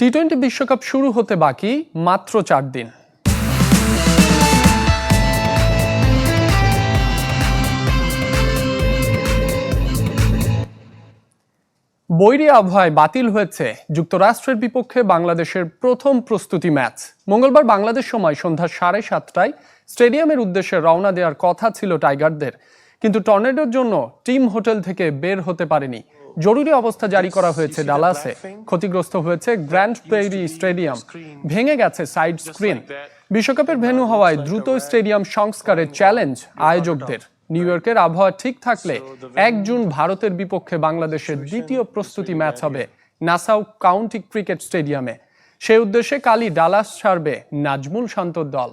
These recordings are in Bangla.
টি টোয়েন্টি বিশ্বকাপ শুরু হতে বাকি মাত্র চার দিন। বৈরী আবহাওয়ায় বাতিল হয়েছে যুক্তরাষ্ট্রের বিপক্ষে বাংলাদেশের প্রথম প্রস্তুতি ম্যাচ। মঙ্গলবার বাংলাদেশ সময় সন্ধ্যা সাড়ে সাতটায় স্টেডিয়ামের উদ্দেশ্যে রওনা দেওয়ার কথা ছিল টাইগারদের। কিন্তু টর্নেডোর জন্য টিম হোটেল থেকে বের হতে পারেনি। জরুরি অবস্থা জারি করা হয়েছে ডালাসে। ক্ষতিগ্রস্ত হয়েছে গ্র্যান্ড প্রেরি স্টেডিয়াম। ভেঙে গেছে সাইড স্ক্রিন। বিশ্বকাপের ভেন্যু হওয়ায় দ্রুত স্টেডিয়াম সংস্কারের চ্যালেঞ্জ আয়োজকদের। নিউ ইয়র্কের আবহাওয়া ঠিক থাকলে এক জুন ভারতের বিপক্ষে বাংলাদেশের দ্বিতীয় প্রস্তুতি ম্যাচ হবে নাসাউ কাউন্টি ক্রিকেট স্টেডিয়ামে। সেই উদ্দেশ্যে কালই ডালাস ছাড়বে নাজমুল শান্তর দল।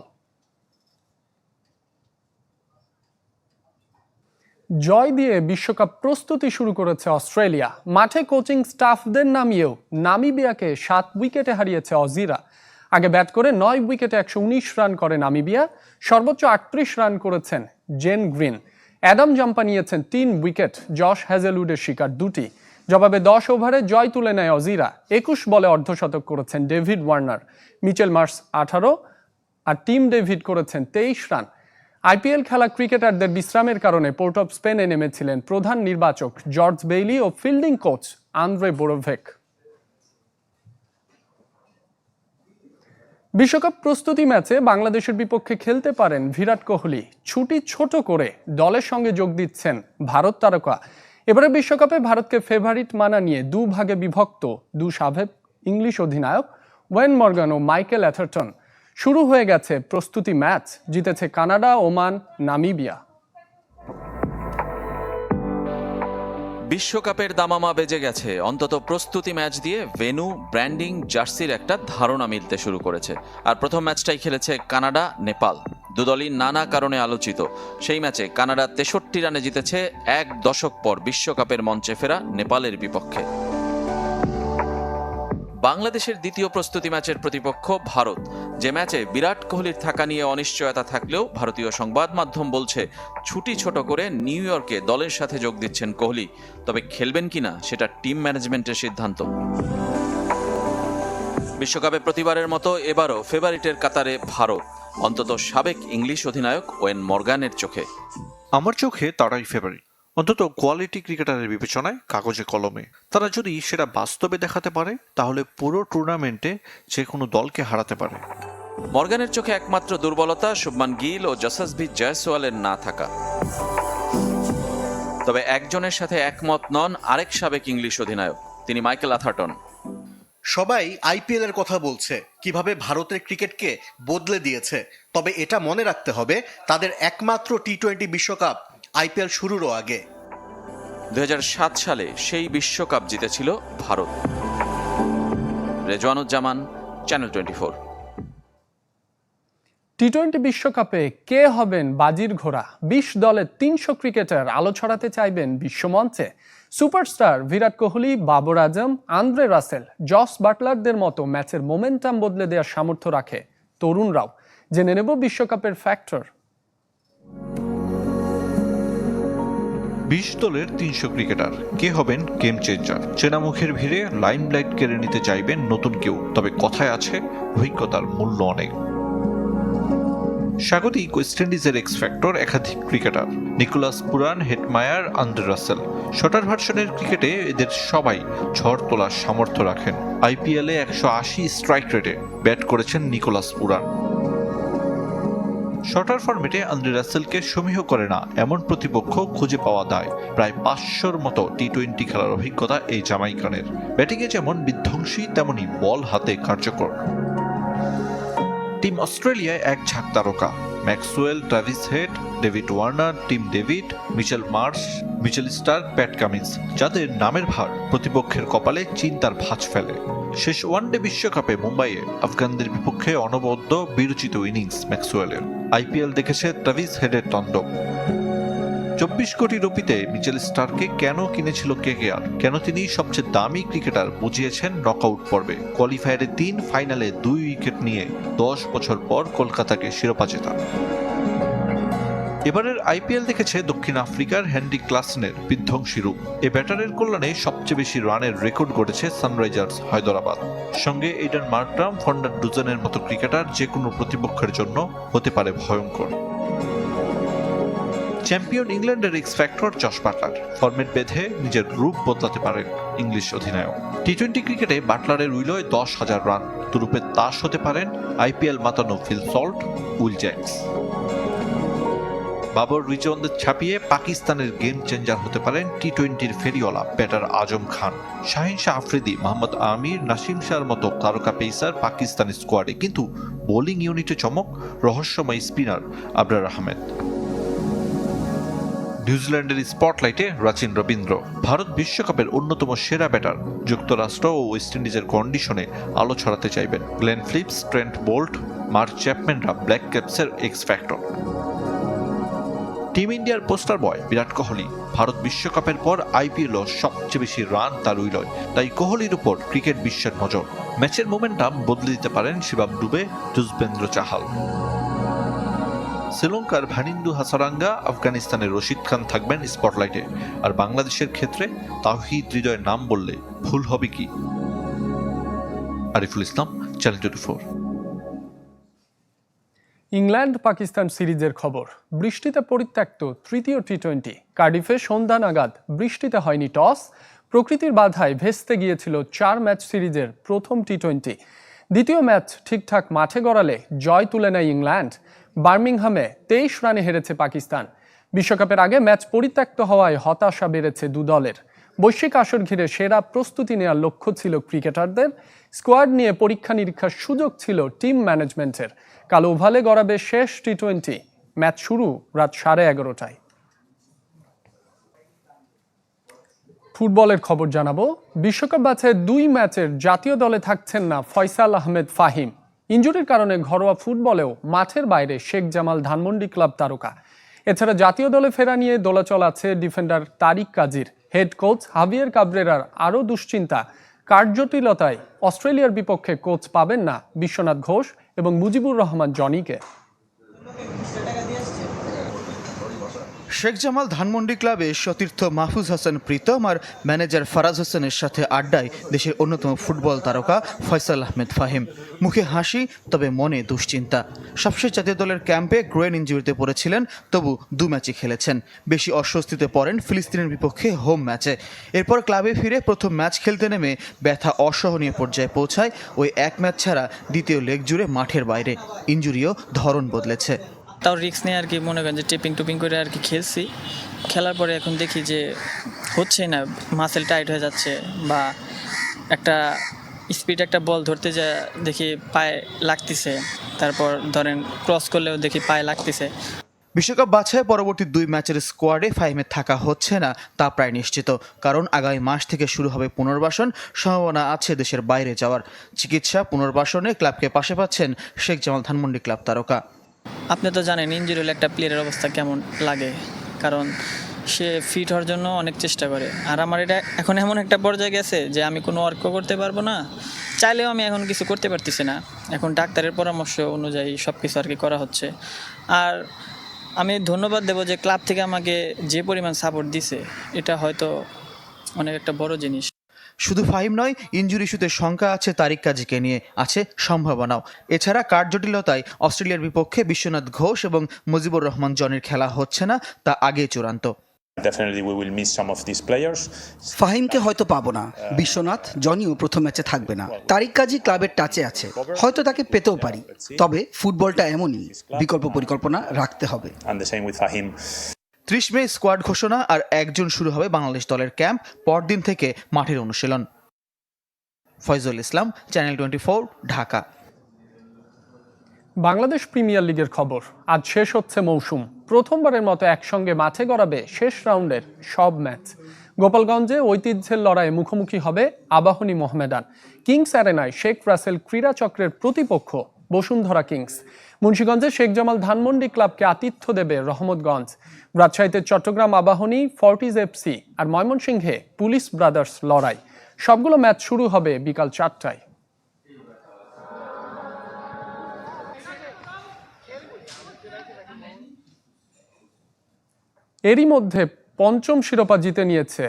জয় দিয়ে বিশ্বকাপ প্রস্তুতি শুরু করেছে অস্ট্রেলিয়া। মাঠে কোচিং স্টাফদের নামিয়েও নামিবিয়াকে সাত উইকেটে হারিয়েছে অজিরা। আগে ব্যাট করে নয় উইকেটে একশো উনিশ রান করে নামিবিয়া, সর্বোচ্চ আটত্রিশ রান করেছেন জেন গ্রিন। অ্যাডাম জাম্পা নিয়েছেন তিন উইকেট, জশ হ্যাজেলউডের শিকার দুটি। জবাবে দশ ওভারে জয় তুলে নেয় অজিরা। একুশ বলে অর্ধশতক করেছেন ডেভিড ওয়ার্নার। মিচেল মার্স আঠারো, আর টিম ডেভিড করেছেন তেইশ রান। আইপিএল খেলা ক্রিকেটারদের বিশ্রামের কারণে পোর্ট অফ স্পেনে নেমেছিলেন প্রধান নির্বাচক জর্জ বেইলি ও ফিল্ডিং কোচ আন্দ্রে বোরোভেক। বিশ্বকাপ প্রস্তুতি ম্যাচে বাংলাদেশের বিপক্ষে খেলতে পারেন বিরাট কোহলি। ছুটি ছোট করে দলের সঙ্গে যোগ দিচ্ছেন ভারত তারকা। এবারে বিশ্বকাপে ভারতকে ফেভারিট মানা নিয়ে দু ভাগে বিভক্ত দু সাবেক ইংলিশ অধিনায়ক ওয়েন মর্গান ও মাইকেল অ্যাথারটন। শুরু হয়ে গেছে প্রস্তুতি ম্যাচ, জিতেছে কানাডা, ওমান, নামিবিয়া। বিশ্বকাপের দামামা বেজে গেছে। অন্তত প্রস্তুতি ম্যাচ দিয়ে ভেনু, ব্র্যান্ডিং, জার্সির একটা ধারণা মিলতে শুরু করেছে। আর প্রথম ম্যাচটাই খেলেছে কানাডা, নেপাল। দুদলই নানা কারণে আলোচিত। সেই ম্যাচে কানাডা তেষট্টি রানে জিতেছে এক দশক পর বিশ্বকাপের মঞ্চে ফেরা নেপালের বিপক্ষে। বাংলাদেশের দ্বিতীয় প্রস্তুতি ম্যাচের প্রতিপক্ষ ভারত। যে ম্যাচে বিরাট কোহলির থাকা নিয়ে অনিশ্চয়তা থাকলেও ভারতীয় সংবাদ মাধ্যম বলছে, ছুটি ছোট করে নিউ ইয়র্কে দলের সাথে যোগ দিচ্ছেন কোহলি। তবে খেলবেন কিনা সেটা টিম ম্যানেজমেন্টের সিদ্ধান্ত। বিশ্বকাপে প্রতিবারের মতো এবারও ফেভারিটের কাতারে ভারত। অন্তত সাবেক ইংলিশ অধিনায়ক ওয়েন মর্গানের চোখে। আমার চোখে তারাই ফেভারিট অন্তত কোয়ালিটি ক্রিকেটারের বিবেচনায় কাগজে কলমে। তারা যদি সেটা বাস্তবে দেখাতে পারে তাহলে পুরো টুর্নামেন্টে যে কোনো দলকে হারাতে পারে। মর্গানের চোখে একমাত্র দুর্বলতা শুভমান গিল ও যশস্বী জয়সওয়ালের না থাকা। তবে একজনের সাথে একমত নন আরেক সাবেক ইংলিশ অধিনায়ক তিনি মাইকেল আথারটন। সবাই আইপিএল এর কথা বলছে কীভাবে ভারতের ক্রিকেটকে বদলে দিয়েছে। তবে এটা মনে রাখতে হবে তাদের একমাত্র টি টোয়েন্টি বিশ্বকাপ আইপিএল শুরুরও আগে। দু হাজার সাত সালে সেই বিশ্বকাপ জিতেছিল Bharat. Rezwanuzzaman channel twenty four T twenty বিশ্বকাপে কে হবেন বাজির ঘোড়া? বিশ দলের তিনশো ক্রিকেটার আলো ছড়াতে চাইবেন বিশ্বমঞ্চে। Superstar Virat Kohli Babar Azam Andre Russell Jos বাটলারদের মতো ম্যাচের মোমেন্টাম বদলে দেওয়ার সামর্থ্য রাখে তরুণরাও। জেনে নেব বিশ্বকাপের ফ্যাক্টর বিশ দলের তিনশো ক্রিকেটার। কে হবেন গেম চেঞ্জার? চেনা মুখের ভিড়ে লাইমলাইট কেড়ে নিতে চাইবেন নতুন কেউ, তবে কথায় আছে, অভিজ্ঞতার মূল্য অনেক। স্বাগতিক ওয়েস্ট ইন্ডিজের এক্স ফ্যাক্টর একাধিক cricketer. Nicholas Pooran Hetmyer Andre Russell. Shorter ভার্সনের ক্রিকেটে এদের সবাই ঝড় তোলার সামর্থ্য রাখেন। আইপিএলে একশো আশি স্ট্রাইক রেটে ব্যাট করেছেন নিকোলাস পুরান। শর্টার ফরম্যাটে আন্দ্রে রাসেলকে সমীহ করে না, এমন প্রতিপক্ষ খুঁজে পাওয়া দায় প্রায় পাঁচশোর মতো টি টোয়েন্টি খেলার অভিজ্ঞতা এই জামাইকানের। ব্যাটিংয়ে যেমন বিধ্বংসী, তেমনি বল হাতে কার্যকর। টিম অস্ট্রেলিয়ায় এক ঝাঁক তারকা। Maxwell, Travis Head, David Warner, Tim David, Mitchell Marsh, Mitchell Starc Pat Cummins, যাদের নামের ভার প্রতিপক্ষের কপালে চিন্তার ভাঁজ ফেলে। শেষ ওয়ানডে বিশ্বকাপে মুম্বাইয়ে আফগানদের বিপক্ষে অনবদ্য বিরচিত ইনিংস ম্যাক্সওয়েলের। আইপিএল দেখেছে ট্রাভিস হেডের তন্ডব চব্বিশ কোটি রুপিতে মিচেল স্টারকে কেন কিনেছিল কেকেআর? কেন তিনি সবচেয়ে দামি ক্রিকেটার বুঝিয়েছেন নকআউট পর্বে? কোয়ালিফায়ারে তিন ফাইনালে দুই উইকেট নিয়ে দশ বছর পর কলকাতাকে শিরোপা জেতা। এবারের আইপিএল দেখেছে দক্ষিণ আফ্রিকার হ্যান্ডি ক্লাসনের বিধ্বংসী রূপ। এ ব্যাটারের কল্যাণে সবচেয়ে বেশি রানের রেকর্ড গড়েছে সানরাইজার্স হায়দরাবাদ। সঙ্গে এইডেন মার্করাম ফন্ডার ডুজনের মতো ক্রিকেটার যে কোনো প্রতিপক্ষের জন্য হতে পারে ভয়ঙ্কর। চ্যাম্পিয়ন ইংল্যান্ডের x factor Jos Buttler. Format বেঁধে নিজের রূপ বদলাতে পারেন ইংলিশ অধিনায়ক। টি টোয়েন্টি ক্রিকেটে বাটলারের উইলয় দশ হাজার রান। তুরুপের তাস হতে পারেন IPL মাতানো Phil Salt, Will Jacks. Babar রিজওয়ানদের ছাপিয়ে পাকিস্তানের গেম চেঞ্জার হতে পারেন টি টোয়েন্টির ফেরিওয়ালা ব্যাটার আজম খান। শাহিন শাহ আফ্রিদি, মোহাম্মদ আমির, নাসিম শাহর মতো তারকা পেসার পাকিস্তানি স্কোয়াডে কিন্তু বোলিং ইউনিটে চমক, রহস্যময় স্পিনার আবরার আহমেদ। নিউজিল্যান্ডের স্পটলাইটে রাচিন রবীন্দ্র। ভারত বিশ্বকাপের অন্যতম সেরা ব্যাটার, যুক্তরাষ্ট্র ও ওয়েস্ট ইন্ডিজের কন্ডিশনে আলো ছড়াতে চাইবেন। Glenn Phillips, Trent Boult, Mark চ্যাপম্যানরা black ক্যাপসের এক্স ফ্যাক্টর টিম ইন্ডিয়ার পোস্টার বয় বিরাট কোহলি। ভারত বিশ্বকাপের পর আইপিএলও সবচেয়ে বেশি রান তার উইলয় তাই কোহলির উপর ক্রিকেট বিশ্বের নজর। ম্যাচের মোমেন্টাম বদলে দিতে পারেন শিবাব ডুবে যুজবেন্দ্র চাহাল। শ্রীলঙ্কার ভানিন্দু হাসারাঙ্গা আফগানিস্তানের রশিদ খান থাকবেন স্পটলাইটে। আর বাংলাদেশের ক্ষেত্রে তাহিদ হৃদয়ের নাম বললে ভুল হবে কি? Ariful Islam, channel twenty four. England Pakistan সিরিজের খবর। বৃষ্টিতে পরিত্যক্ত তৃতীয় টি টোয়েন্টি কার্ডিফে সন্ধ্যা নাগাদ বৃষ্টিতে হয়নি টস। প্রকৃতির বাধায় ভেস্তে গিয়েছিল চার ম্যাচ সিরিজের প্রথম টি টোয়েন্টি দ্বিতীয় ম্যাচ ঠিকঠাক মাঠে গড়ালে জয় তুলে নেয় ইংল্যান্ড। বার্মিংহামে তেইশ রানে হেরেছে পাকিস্তান। বিশ্বকাপের আগে ম্যাচ পরিত্যক্ত হওয়ায় হতাশা বেড়েছে দু দলের। বৈশ্বিক আসর ঘিরে সেরা প্রস্তুতি নেওয়ার লক্ষ্য ছিল ক্রিকেটারদের। স্কোয়াড নিয়ে পরীক্ষা নিরীক্ষার সুযোগ ছিল টিম ম্যানেজমেন্টের। কাল ওভালে গড়াবে শেষ টি টোয়েন্টি ম্যাচ শুরু রাত সাড়ে এগারোটায়। ফুটবলের খবর জানাব। বিশ্বকাপ ব্যাচে দুই ম্যাচের জাতীয় দলে থাকছেন না ফয়সাল আহমেদ ফাহিম। ইঞ্জুরির কারণে ঘরোয়া ফুটবলেও মাঠের বাইরে শেখ জামাল ধানমন্ডি ক্লাব তারকা। এছাড়া জাতীয় দলে ফেরা নিয়ে দোলাচল আছে ডিফেন্ডার তারিক কাজীর। হেড কোচ হাভিয়ার কাবরেরার আরও দুশ্চিন্তা। কার্যটিলতায় অস্ট্রেলিয়ার বিপক্ষে কোচ পাবেন না বিশ্বনাথ ঘোষ এবং মুজিবুর রহমান জনিকে। শেখ জামাল ধানমন্ডি ক্লাবে সতীর্থ মাহফুজ হাসান প্রীতম আর ম্যানেজার ফারাজ হোসেনের সাথে আড্ডায় দেশের অন্যতম ফুটবল তারকা ফয়সাল আহমেদ ফাহিম। মুখে হাসি, তবে মনে দুশ্চিন্তা। সবশেষ জাতীয় দলের ক্যাম্পে গ্রোয়েন ইঞ্জুরিতে পড়েছিলেন, তবু দু ম্যাচই খেলেছেন। বেশি অস্বস্তিতে পড়েন ফিলিস্তিনের বিপক্ষে হোম ম্যাচে। এরপর ক্লাবে ফিরে প্রথম ম্যাচ খেলতে নেমে ব্যথা অসহনীয় পর্যায়ে পৌঁছায়, ওই এক ম্যাচ ছাড়া দ্বিতীয় লেগ জুড়ে মাঠের বাইরে। ইঞ্জুরিও ধরন বদলেছে। তাও রিস্ক নিয়ে আর কি মনে করেন যে টিপিং টুপিং করে আর কি খেলছি। খেলার পরে এখন দেখি যে হচ্ছে না মাসেল টাইট হয়ে যাচ্ছে বা একটা স্পিড একটা বল ধরতে যা দেখি পায়ে লাগতেছে। তারপর ধরেন ক্রস করলেও দেখি পায়ে লাগতেছে। বিশ্বকাপ বাছাই পরবর্তী দুই ম্যাচের স্কোয়াডে ফাইমে থাকা হচ্ছে না, তা প্রায় নিশ্চিত। কারণ আগামী মাস থেকে শুরু হবে পুনর্বাসন, সম্ভাবনা আছে দেশের বাইরে যাওয়ার। চিকিৎসা, পুনর্বাসনে ক্লাবকে পাশে পাচ্ছেন শেখ জামাল ধানমন্ডি ক্লাব তারকা। আপনি তো জানেন ইঞ্জুরি হলে একটা প্লেয়ারের অবস্থা কেমন লাগে? কারণ সে ফিট হওয়ার জন্য অনেক চেষ্টা করে। আর আমার এটা এখন এমন একটা পর্যায়ে গেছে যে আমি কোনো ওয়ার্কও করতে পারব না। চাইলেও আমি এখন কিছু করতে পারতেছি না। এখন ডাক্তারের পরামর্শ অনুযায়ী সব কিছু আর কি করা হচ্ছে। আর আমি ধন্যবাদ দেবো যে ক্লাব থেকে আমাকে যে পরিমাণ সাপোর্ট দিছে, এটা হয়তো অনেক একটা বড় জিনিস। শুধু ফাহিম নয় ইঞ্জুরি ইস্যুতে শঙ্কা আছে তারিক কাজীকে নিয়ে আছে সম্ভাবনাও। এছাড়া কার্যটিলতায় অস্ট্রেলিয়ার বিপক্ষে বিশ্বনাথ ঘোষ এবং মুজিবুর রহমান জনের খেলা হচ্ছে না তা আগে চূড়ান্ত. ফাহিমকে হয়তো পাবো না। বিশ্বনাথ জনিও প্রথম ম্যাচে থাকবে না। তারিক কাজী ক্লাবের টাচে আছে। হয়তো তাকে পেতেও পারি। তবে ফুটবলটা এমনই। বিকল্প পরিকল্পনা রাখতে হবে। ত্রিশ মে স্কোয়াড ঘোষণা আর একজন শুরু হবে বাংলাদেশ দলের ক্যাম্প পরদিন থেকে মাঠের অনুশীলন। Faizul Islam channel twenty four Dhaka. Bangladesh premier লিগের খবর, আজ শেষ হচ্ছে মৌসুম। প্রথমবারের মতো একসঙ্গে মাঠে গড়াবে শেষ রাউন্ডের সব ম্যাচ। গোপালগঞ্জে ঐতিহ্যের লড়াইয়ে মুখোমুখি হবে আবাহনী মোহামেডান। কিংস অ্যারেনায় শেখ রাসেল ক্রীড়া চক্রের প্রতিপক্ষ বসুন্ধরা কিংস। মুন্সীগঞ্জে শেখ জামাল ধানমন্ডি ক্লাবকে আতিথ্য দেবে রহমতগঞ্জ। রাজশাহীতে চট্টগ্রাম আবাহনী ফর্টিজ এফসি আর ময়মনসিংহে পুলিশ ব্রাদার্স লড়াই। সবগুলো ম্যাচ শুরু হবে বিকাল চারটায়। এরই মধ্যে পঞ্চম শিরোপা জিতে নিয়েছে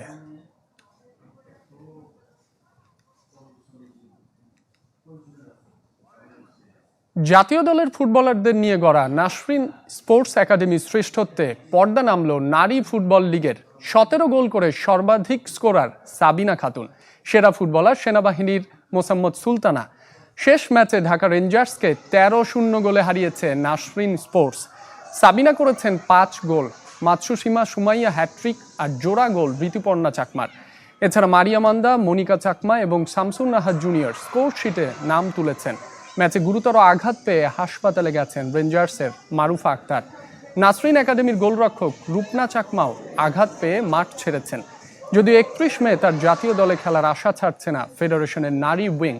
জাতীয় দলের ফুটবলারদের নিয়ে গড়া নাসরিন স্পোর্টস একাডেমির শ্রেষ্ঠত্বে পর্দা নামল নারী ফুটবল লিগের সতেরো গোল করে সর্বাধিক স্কোরার সাবিনা খাতুন। সেরা ফুটবলার সেনাবাহিনীর মোসাম্মদ সুলতানা। শেষ ম্যাচে ঢাকা রেঞ্জার্সকে তেরো শূন্য গোলে হারিয়েছে নাসরিন স্পোর্টস। সাবিনা করেছেন পাঁচ গোল। মাতসুসীমা সুমাইয়া হ্যাট্রিক আর জোড়া গোল ঋতুপর্ণা চাকমার। এছাড়া মারিয়া মান্দা, মনিকা চাকমা এবং শামসুন নাহার জুনিয়র স্কোর শিটে নাম তুলেছেন। ম্যাচে গুরুতর আঘাত পেয়ে হাসপাতালে গেছেন রেঞ্জার্সের মারুফা আক্তার। নাসরিন একাডেমির গোলরক্ষক রূপনা চাকমাও আঘাত পেয়ে মাঠ ছেড়েছেন। যদিও একত্রিশ মে তার জাতীয় দলে খেলার আশা ছাড়ছে না ফেডারেশনের নারী উইং।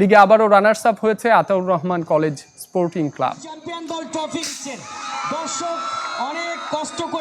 লিগে আবারও রানার্স আপ হয়েছে Ataur Rahman college sporting club. দর্শক অনেক কষ্ট করে